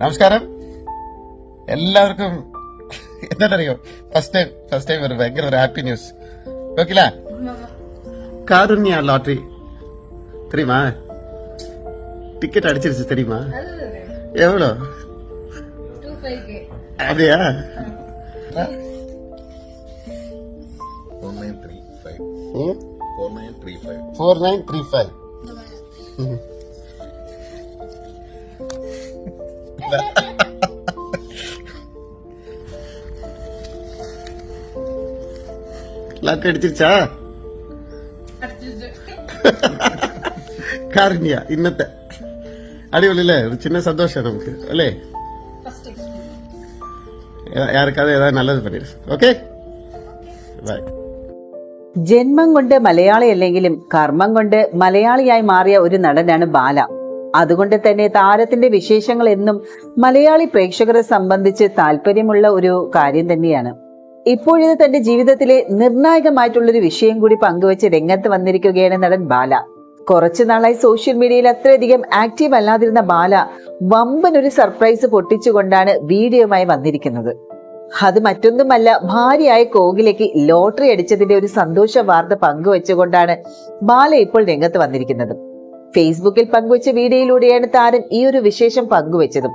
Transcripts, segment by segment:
നമസ്കാരം എല്ലാവർക്കും എന്താണെന്നറിയോ ഫസ്റ്റ് ടൈം ഫസ്റ്റ് ടൈം ഒരു ഭയങ്കര ഒരു ഹാപ്പി ന്യൂസ് ஓகேல காருண்யா லாட்ரி தெரியுமா டிக்கெட் அடிச்சிருச்சு தெரியுமா எவ்வளோ அப்படியா four nine three five four nine three five four nine three five പറ്റില്ല ലാക്ക് അടിച്ചിരിച്ചാ കാരുണ്യ ഇന്നത്തെ. അടിപൊളി അല്ലേ ഒരു ചിന്ന സന്തോഷം നമുക്ക് അല്ലേ? യാർക്കാതെ ഏതാ നല്ലത് പണിയത് ഓക്കെ? ബൈ ജന്മം കൊണ്ട് മലയാളി അല്ലെങ്കിലും കർമ്മം കൊണ്ട് മലയാളിയായി മാറിയ ഒരു നടനാണ് ബാല. അതുകൊണ്ട് തന്നെ താരത്തിന്റെ വിശേഷങ്ങൾ എന്നും മലയാളി പ്രേക്ഷകരെ സംബന്ധിച്ച് താല്പര്യമുള്ള ഒരു കാര്യം തന്നെയാണ്. ഇപ്പോഴിത് തന്റെ ജീവിതത്തിലെ നിർണായകമായിട്ടുള്ളൊരു വിഷയം കൂടി പങ്കുവച്ച് രംഗത്ത് വന്നിരിക്കുകയാണ് നടൻ ബാല. കുറച്ചു നാളായി സോഷ്യൽ മീഡിയയിൽ അത്രയധികം ആക്റ്റീവ് അല്ലാതിരുന്ന ബാല വമ്പൻ ഒരു സർപ്രൈസ് പൊട്ടിച്ചുകൊണ്ടാണ് വീഡിയോയുമായി വന്നിരിക്കുന്നത്. അത് മറ്റൊന്നുമല്ല ഭാര്യയായ കോകിലേക്ക് ലോട്ടറി അടിച്ചതിന്റെ ഒരു സന്തോഷ വാർത്ത പങ്കുവച്ചുകൊണ്ടാണ് ബാല ഇപ്പോൾ രംഗത്ത് വന്നിരിക്കുന്നത്. ഫേസ്ബുക്കിൽ പങ്കുവച്ച വീഡിയോയിലൂടെയാണ് താരം ഈ ഒരു വിശേഷം പങ്കുവച്ചതും.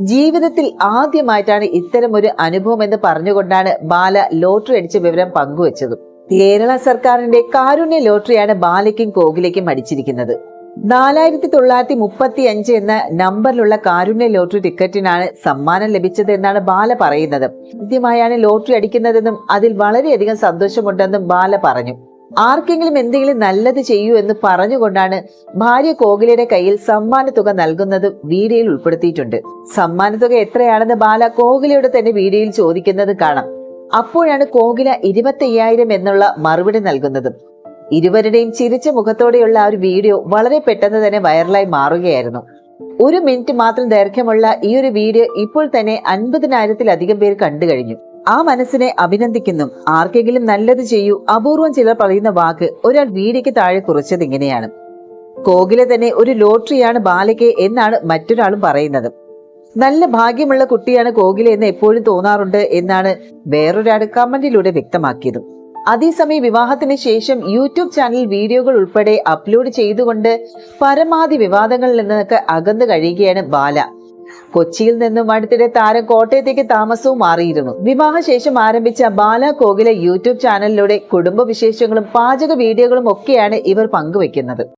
ജീവിതത്തിൽ ആദ്യമായിട്ടാണ് ഇത്തരം ഒരു അനുഭവം എന്ന് പറഞ്ഞുകൊണ്ടാണ് ബാല ലോട്ടറി അടിച്ച വിവരം പങ്കുവച്ചതും. കേരള സർക്കാരിന്റെ കാരുണ്യ ലോട്ടറിയാണ് ബാലയ്ക്കും കോകിലേക്കും അടിച്ചിരിക്കുന്നത്. നാലായിരത്തി തൊള്ളായിരത്തി മുപ്പത്തി അഞ്ച് എന്ന നമ്പറിലുള്ള കാരുണ്യ ലോട്ടറി ടിക്കറ്റിനാണ് സമ്മാനം ലഭിച്ചത് എന്നാണ് ബാല പറയുന്നത്. ആദ്യമായാണ് ലോട്ടറി അടിക്കുന്നതെന്നും അതിൽ വളരെയധികം സന്തോഷമുണ്ടെന്നും ബാല പറഞ്ഞു. ആർക്കെങ്കിലും എന്തെങ്കിലും നല്ലത് ചെയ്യൂ എന്ന് പറഞ്ഞുകൊണ്ടാണ് ഭാര്യ കോകിലയുടെ കയ്യിൽ സമ്മാനത്തുക നൽകുന്നത് വീഡിയോയിൽ ഉൾപ്പെടുത്തിയിട്ടുണ്ട്. സമ്മാനത്തുക എത്രയാണെന്ന് ബാല കോകിലയുടെ തന്നെ വീഡിയോയിൽ ചോദിക്കുന്നത് കാണാം. അപ്പോഴാണ് കോകില ഇരുപത്തി അയ്യായിരം എന്നുള്ള മറുപടി നൽകുന്നത്. ഇരുവരുടെയും ചിരിച്ച മുഖത്തോടെയുള്ള ആ ഒരു വീഡിയോ വളരെ പെട്ടെന്ന് തന്നെ വൈറലായി മാറുകയായിരുന്നു. ഒരു മിനിറ്റ് മാത്രം ദൈർഘ്യമുള്ള ഈ ഒരു വീഡിയോ ഇപ്പോൾ തന്നെ അൻപതിനായിരത്തിലധികം പേർ കണ്ടു കഴിഞ്ഞു. ആ മനസ്സിനെ അഭിനന്ദിക്കുന്നു. ആർക്കെങ്കിലും നല്ലത് ചെയ്യൂ. അപൂർവം ചിലർ പറയുന്ന വാക്ക് ഒരാൾ വീഡിയോയ്ക്ക് താഴെ കുറിച്ചത് ഇങ്ങനെയാണ്. കോകിലെ തന്നെ ഒരു ലോട്ടറിയാണ് ബാലയ്ക്ക് എന്നാണ് മറ്റൊരാളും പറയുന്നത്. നല്ല ഭാഗ്യമുള്ള കുട്ടിയാണ് കോകില എന്ന് എപ്പോഴും തോന്നാറുണ്ട് എന്നാണ് വേറൊരാൾ കമന്റിലൂടെ വ്യക്തമാക്കിയത്. അതേസമയം വിവാഹത്തിന് ശേഷം യൂട്യൂബ് ചാനൽ വീഡിയോകൾ ഉൾപ്പെടെ അപ്ലോഡ് ചെയ്തുകൊണ്ട് പരമാവധി വിവാദങ്ങളിൽ നിന്നൊക്കെ അകന്നു കഴിയുകയാണ് ബാല. കൊച്ചിയിൽ നിന്നും അടുത്തിടെ താരം കോട്ടയത്തേക്ക് താമസവും മാറിയിരുന്നു. വിവാഹശേഷം ആരംഭിച്ച ബാല യൂട്യൂബ് ചാനലിലൂടെ കുടുംബ വിശേഷങ്ങളും പാചക വീഡിയോകളും ഒക്കെയാണ് ഇവർ പങ്കുവെക്കുന്നത്.